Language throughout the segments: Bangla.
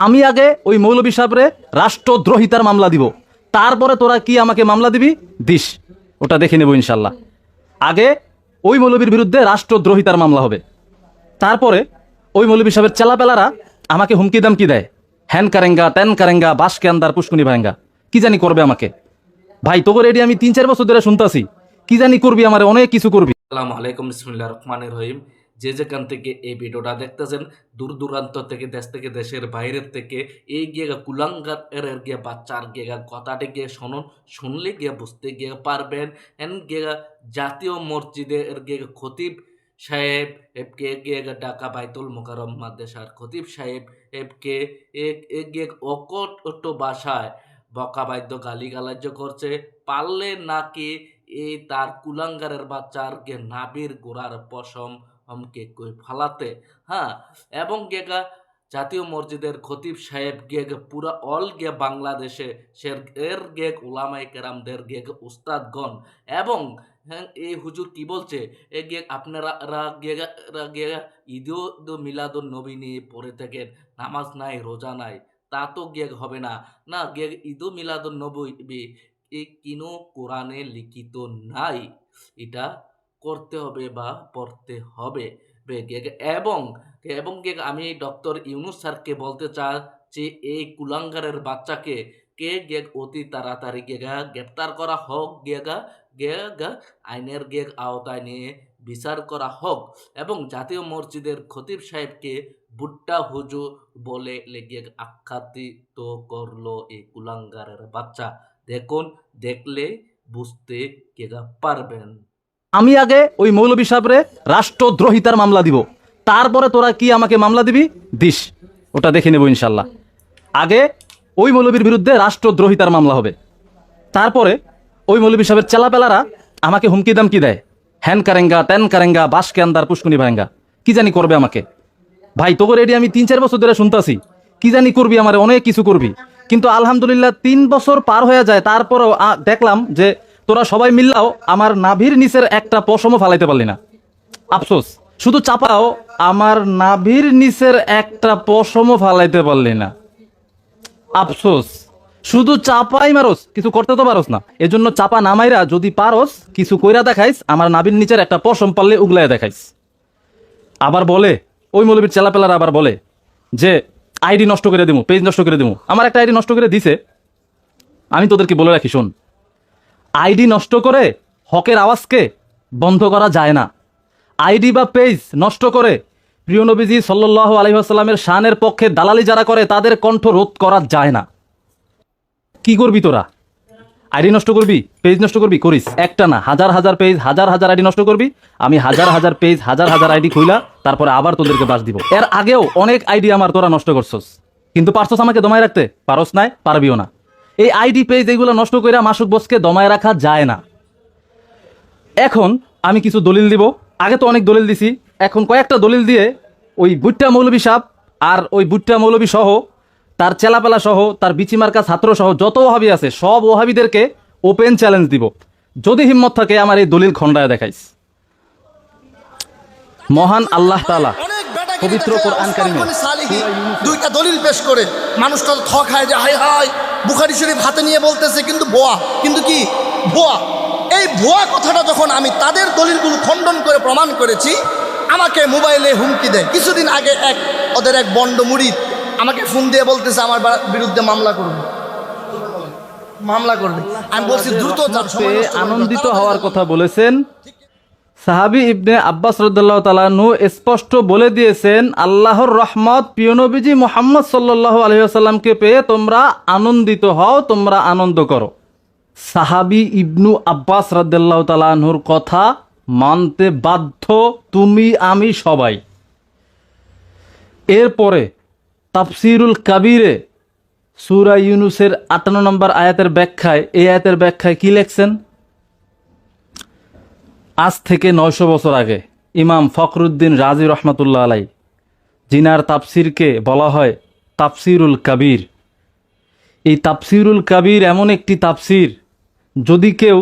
আমি আগে ওই মৌলবী সাহেবরে রাষ্ট্রদ্রোহিতার মামলা দিব। তারপরে তোরা কি আমাকে মামলা দিবি? দিস। ওটা দেখে নেব ইনশাল্লাহ। আগে ওই মৌলবীর বিরুদ্ধে রাষ্ট্রদ্রোহিতার মামলা হবে। তারপরে ওই মৌলবী সাহেবের চেলাপেলারা আমাকে হুমকি দামকি দেয়। হ্যান কারেঙ্গা, ত্যান কারেঙ্গা বাসকে আন্দার পুষ্কুনি ভাঙ্গা কি জানি করবে আমাকে? ভাই, তোকে রেডি আমি তিন চার বছর ধরে শুনতাছি। কি জানি করবি আমার, অনেক কিছু করবি। আসসালামু আলাইকুম রহমানির রহিম। যে যেখান থেকে এই ভিডিওটা দেখতেছেন, দূর দূরান্ত থেকে, দেশ থেকে, দেশের বাইরের থেকে, এই গিয়ে কুলাঙ্গার এর গিয়ে বাচ্চার গিয়ে কথাটা গিয়ে শুনুন, শুনলে গিয়ে বুঝতে গিয়ে পারবেন। এন গিয়ে জাতীয় মসজিদে এর গিয়ে খতিব সাহেব এফকে গিয়ে ঢাকা বাইতুল মোকারম মাদ্রাসার খতিব সাহেব এফকে গিয়ে অকট ভাষায় বকাবাদ্য গালিগালাজ্য করছে। পারলে নাকি এই তার কুলাঙ্গারের বাচ্চার গে নাবির গোড়ার পশম হমকে কই ফালাতে হ্যাঁ? এবং গেগা জাতীয় মসজিদের খতিব সাহেব গেগ পুরা অল গে বাংলাদেশে, সের এর গেগ ওলামাই কেরামদের গেগ উস্তাদগণ। এবং হ্যাঁ এই হুজুর কি বলছে? এ গেগ আপনারা গেগা গেগা ঈদও মিলাদুল নবী নিয়ে পড়ে থাকেন, নামাজ নাই, রোজা নাই, তা তো গেগ হবে না। না গেগ ঈদ মিলাদুল নবী, এ কিনো কোরআনে লিখিত নাই। এটা করতে হবে বা পড়তে হবে এবং এবং আমি ডক্টর ইউনুস স্যারকে বলতে চাচ্ছি এই কুলাঙ্গারের বাচ্চাকে কে গেগ অতি তাড়াতাড়ি গেগা গ্রেপ্তার করা হোক গেগা গেগা আইনের গেগ আওতায় নিয়ে বিচার করা হোক এবং জাতীয় মসজিদের খতিব সাহেবকে বুট্টা হুজু বলে লেগে আখ্যাতিত করল এই কুলাঙ্গারের বাচ্চা দেখুন দেখলে বুঝতে কেগা পারবেন আমি আগে ওই মৌলবী সাহেবরে রাষ্ট্রদ্রোহিতার মামলা দিব। তারপরে তোরা কি আমাকে মামলা দিবি? দিস। ওটা দেখে নেব ইনশাল্লাহ। আগে ওই মৌলবীর বিরুদ্ধে রাষ্ট্রদ্রোহিতার মামলা হবে। তারপরে ওই মৌলবী সাহেবের চেলাপেলারা আমাকে হুমকি দামকি দেয়। হ্যান কারেঙ্গা, ত্যান কারেঙ্গা বাসকে আন্দার, পুষ্কুনি ভাঙ্গা। কি জানি করবে আমাকে। ভাই, তোকে রেডি আমি তিন চার বছর ধরে শুনতাছি। কি জানি করবি আমার, অনেক কিছু করবি। কিন্তু আলহামদুলিল্লাহ তিন বছর পার হয়ে যায়, তারপরেও দেখলাম যে তোরা সবাই মিললাও আমার নাভির নিচের একটা পশমও ফালাইতে পারলি না। আফসোস। শুধু চাপাও, আমার নাভির নিচের একটা পশমও ফালাইতে পারলি না। আফসোস। শুধু চাপাই মারস, কিছু করতে তো পারস না। এজন্য চাপা নামাইরা যদি পারস, কিছু কইরা দেখাইস, আমার নাভির নিচের একটা পশম পারলে উগলাইয়া দেখাইস। আবার বলে, ওই মৌলবীর চেলাপেলারা আবার বলে যে, আইডি নষ্ট করে দেবো পেজ নষ্ট করে দেবো আমার একটা আইডি নষ্ট করে দিছে। আমি তোদেরকে বলে রাখি, শোন। আইডি নষ্ট করে হকের আওয়াজকে বন্ধ করা যায় না। আইডি বা পেজ নষ্ট করে প্রিয় নবীজি সাল্লাহ আলহিহাস্লামের শানের পক্ষে দালালি যারা করে, তাদের কণ্ঠ রোধ করা যায় না। কি করবি তোরা? আইডি নষ্ট করবি? পেজ নষ্ট করবি? করিস। একটা না, হাজার হাজার পেজ হাজার হাজার আইডি নষ্ট করবি। আমি হাজার হাজার পেজ হাজার হাজার আইডি খুইলা, তারপরে আবার তোদেরকে বাস দিব। এর আগেও অনেক আইডি আমার তোরা নষ্ট করছস। কিন্তু পারছস আমাকে দমায় রাখতে? পারস নাই, পারবিও না। এই আইডি পেজ এগুলো নষ্ট করে মাসুক বসকে দমায় রাখা যায় না। এখন আমি কিছু দলিল দিব। আগে তো অনেক দলিল দিছি। এখন কয়েকটা দলিল দিয়ে ওই বুট্টা মৌলবী সাপ আর ওই বুট্টা মৌলবী সহ তার চেলাপেলা সহ তার বিচিমার্কা ছাত্র সহ যত ওহাবি আছে সব ওহাবিদেরকে ওপেন চ্যালেঞ্জ দিব। যদি হিম্মত থাকে আমার এই দলিল খণ্ডায় দেখাইস। মহান আল্লাহ তালা পবিত্র কোরআন কারিমে দুইটা দলিল পেশ করে। মানুষটা থ খায় যে হাই হাই বুখারি শরীফ হাতে নিয়ে বলতেছে কিন্তু বোয়া কিন্তু কি? বোয়া এই ভুয়া কথাটা যখন আমি তাদের দলিলগুলো খণ্ডন করে প্রমাণ করেছি আমাকে মোবাইলে হুমকি দেয়। কিছুদিন আগে এক ওদের এক বন্ড মুড়িদ আমাকে ফোন দিয়ে বলতেছে আমার বিরুদ্ধে মামলা করবে। মামলা করবে। আমি বলছি দ্রুত। আনন্দিত হওয়ার কথা বলেছেন। সাহাবি ইবনে আব্বাস রদ্দাল্লাহ তালানু স্পষ্ট বলে দিয়েছেন, আল্লাহর রহমত পিয়নবীজি মোহাম্মদ সাল্লাহ আলহিহাসাল্লামকে পেয়ে তোমরা আনন্দিত হও, তোমরা আনন্দ করো। সাহাবি ইবনু আব্বাস রদ্দাল্লাহ তালানহুর কথা মানতে বাধ্য তুমি, আমি সবাই। এরপরে তাফসিরুল কাবিরে সুরা ইউনুসের আটান্ন নম্বর আয়াতের ব্যাখ্যায়, এই আয়াতের ব্যাখ্যায় কি লেখছেন? আজ থেকে নয়শো বছর আগে ইমাম ফখরুদ্দিন রাজি রহমতুল্লাহ আলাই জিনার তাপসিরকে বলা হয় তাপসিরুল কাবির। এই তাফসিরুল কাবির এমন একটি তাফসির যদি কেউ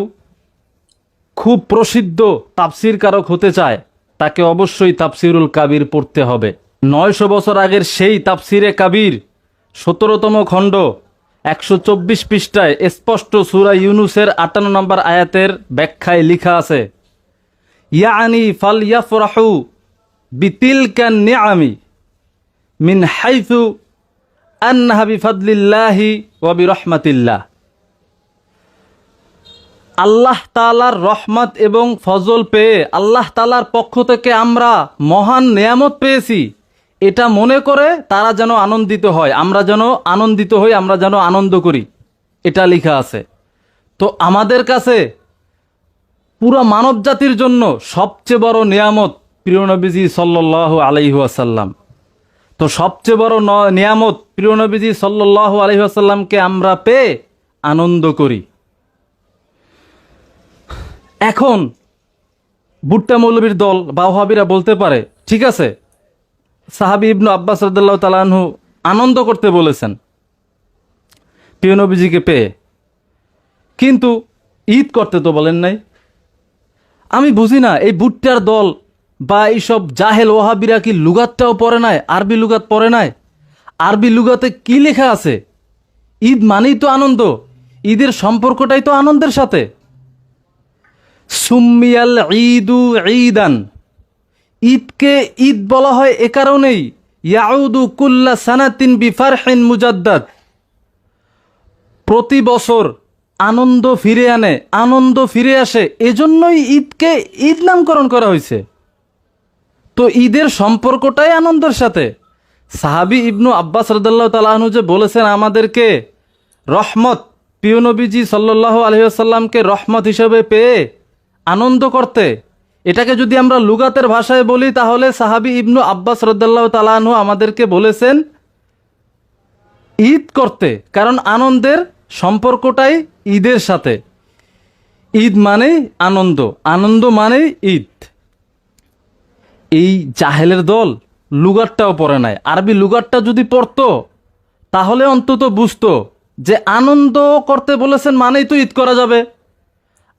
খুব প্রসিদ্ধ তাফসির কারক হতে চায়, তাকে অবশ্যই তাপসিরুল কাবির পড়তে হবে। নয়শো বছর আগের সেই তাপসিরে কাবির সতেরোতম খণ্ড একশো চব্বিশ পৃষ্ঠায় স্পষ্ট সুরা ইউনুসের আটান্ন নম্বর আয়াতের ব্যাখ্যায় লিখা আছে ইয়ানি ফাল ইয়াফরাহু বিতিল ক্যান নিয়ামি মিন হাইথু আন্নাহা বিফাদলিল্লাহি ওয়া বিরহমাতিল্লাহ। আল্লাহ তালার রহমত এবং ফজল পেয়ে আল্লাহ তালার পক্ষ থেকে আমরা মহান নিয়ামত পেয়েছি। এটা মনে করে তারা যেন আনন্দিত হয়, আমরা যেন আনন্দিত হই, আমরা যেন আনন্দ করি। এটা লেখা আছে। তো আমাদের কাছে পুরো মানব জাতির জন্য সবচেয়ে বড় নিয়ামত প্রিয় নবীজি সাল্লাহ আলাইহাসাল্লাম তো সবচেয়ে বড় নিয়ামত প্রিয় নবীজি সাল্লাহ আলহিহাসাল্লামকে আমরা পেয়ে আনন্দ করি। এখন বুট্টা মৌলবীর দল বা ওহাবিরা বলতে পারে, ঠিক আছে? সাহাবি ইবনু আব্বাস রদাল্লাহ তালাহু আনন্দ করতে বলেছেন প্রিয় নবীজিকে পেয়ে। কিন্তু ঈদ করতে তো বলেন নাই। আমি বুঝি না, এই বুট্টার দল বা এইসব জাহেল ওহাবিরা কি লুগাতটাও পড়ে নাই, আরবি লুগাত পড়ে নাই? আরবি লুগাতে কি লেখা আছে? ঈদ মানেই তো আনন্দ, ঈদের সম্পর্কটাই তো আনন্দের সাথে। সুম্মিয়াল ঈদু ঈদান, ঈদকে ঈদ বলা হয় এ কারণেই। ইয়াউদু কুল্লা সানাতিন বিফারহিন মুজাদ্দাদ। প্রতি বছর আনন্দ ফিরে আনে, আনন্দ ফিরে আসে, এজন্যই ঈদকে ঈদ নামকরণ করা হয়েছে। তো ঈদের সম্পর্কটাই আনন্দের সাথে। সাহাবি ইবনু আব্বাস রদাল্লাহ তালাহনু যে বলেছেন, আমাদেরকে রহমত, প্রিয় নবীজি সাল্লাহ আলহিহাসাল্লামকে রহমত হিসেবে পেয়ে আনন্দ করতে, এটাকে যদি আমরা লুগাতের ভাষায় বলি, তাহলে সাহাবি ইবনু আব্বাস রদাল্লাহ তালাহনু আমাদেরকে বলেছেন, ঈদ করতে। কারণ আনন্দের সম্পর্কটাই ঈদের সাথে। ঈদ মানেই আনন্দ আনন্দ মানেই ঈদ। এই জাহেলের দল লুগারটাও পরে নাই। আরবি লুগারটা যদি পড়তো তাহলে অন্তত বুঝতো যে আনন্দ করতে বলেছেন মানেই তো ঈদ করা যাবে।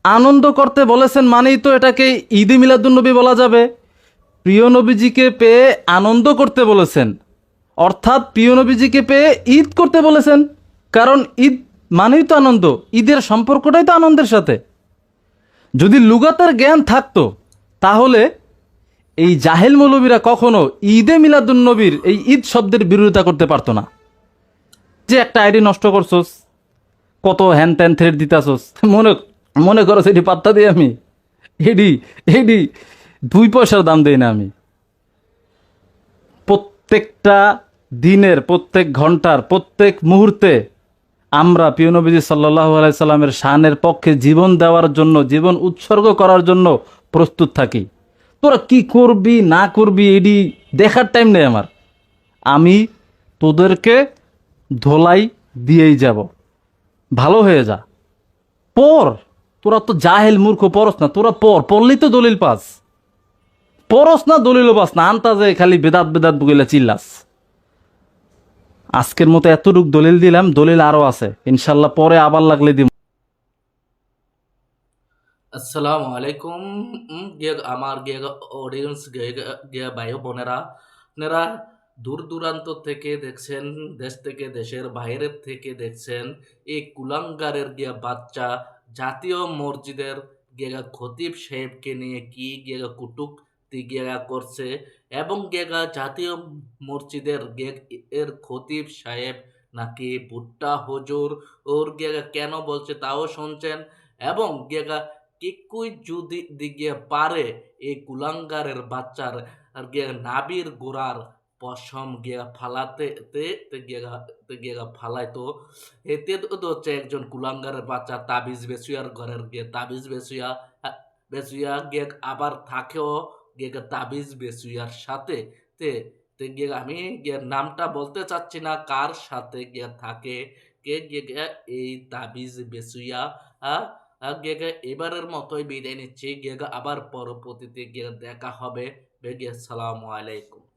আনন্দ করতে বলেছেন মানেই তো এটাকে ঈদে মিলাদুন্নবী বলা যাবে। প্রিয় নবীজিকে পেয়ে আনন্দ করতে বলেছেন। অর্থাৎ প্রিয় নবীজিকে পেয়ে ঈদ করতে বলেছেন। কারণ ঈদ মানেই তো আনন্দ। ঈদের সম্পর্কটাই তো আনন্দের সাথে। যদি লুগাতার জ্ঞান থাকতো, তাহলে এই জাহেল মৌলবীরা কখনো ঈদে মিলাদুন্নবীর এই ঈদ শব্দের বিরোধিতা করতে পারতো না। যে একটা আইডি নষ্ট করছোস, কত হ্যান ত্যান থ্রেড দিতাছোস, মনে মনে করো সেটি পাত্তা দিই আমি। এডি এডি, দুই পয়সার দাম দেই না আমি। প্রত্যেকটা দিনের, প্রত্যেক ঘণ্টার, প্রত্যেক মুহূর্তে আমরা প্রিয় নবীজি সাল্লাহ আলাইসাল্লামের শানের পক্ষে জীবন দেওয়ার জন্য, জীবন উৎসর্গ করার জন্য প্রস্তুত থাকি। তোরা কি করবি, না করবি, এডি দেখার টাইম নেই আমার। আমি তোদেরকে ধোলাই দিয়েই যাব। ভালো হয়ে যা। পর, তোরা তো জাহেল মূর্খ পরস না, তোরা পর। পড়লেই তো দলিল পাস। পরস না দলিল পাস না। আন্তাজে খালি বেদাত বেদাত বগিলা চিল্লাস। আজকের মতো এতটুক দলিল দিলাম, দলিল আরও আছে। ইনশাল্লাহ পরে আবার লাগলে দিব। আসসালামু আলাইকুম আমার অডিয়েন্স ভাই বোনেরা। আপনারা দূর দূরান্ত থেকে দেখছেন, দেশ থেকে দেশের বাইরের থেকে দেখছেন, এই কুলাঙ্গারের গিয়া বাচ্চা জাতীয় মসজিদের গিয়া খতিব সাহেবকে নিয়ে কি গিয়া কুটুক গিয়া করছে এবং গেগা জাতীয় মসজিদের গেগ এর খতিব সাহেব নাকি ভুট্টা হুজুর ওর গেগা কেন বলছে তাও শুনছেন? এবং গেগা কিকুই যদি দিকে পারে এই কুলাঙ্গারের বাচ্চার আর গিয়ে নাবির গোড়ার পশম গিয়া ফালাতে গিয়া ফালাইতো এতে তো হচ্ছে একজন কুলাঙ্গারের বাচ্চা, তাবিজ বেসুয়ার ঘরের গিয়ে তাবিজ বেসুয়া বেসুয়া গিয়ে আবার থাকেও। গিয়ে তাবিজ বেসুইয়ার সাথে তে তে গিয়ে আমি গিয়ে নামটা বলতে চাচ্ছি না কার সাথে গিয়ে থাকে। কে গিয়ে গিয়ে এই তাবিজ বেসুইয়া গেগে এবারের মতোই বিদায় নিচ্ছি। গেগে আবার পরবর্তীতে গিয়ে দেখা হবে। বেগে সালামু আলাইকুম।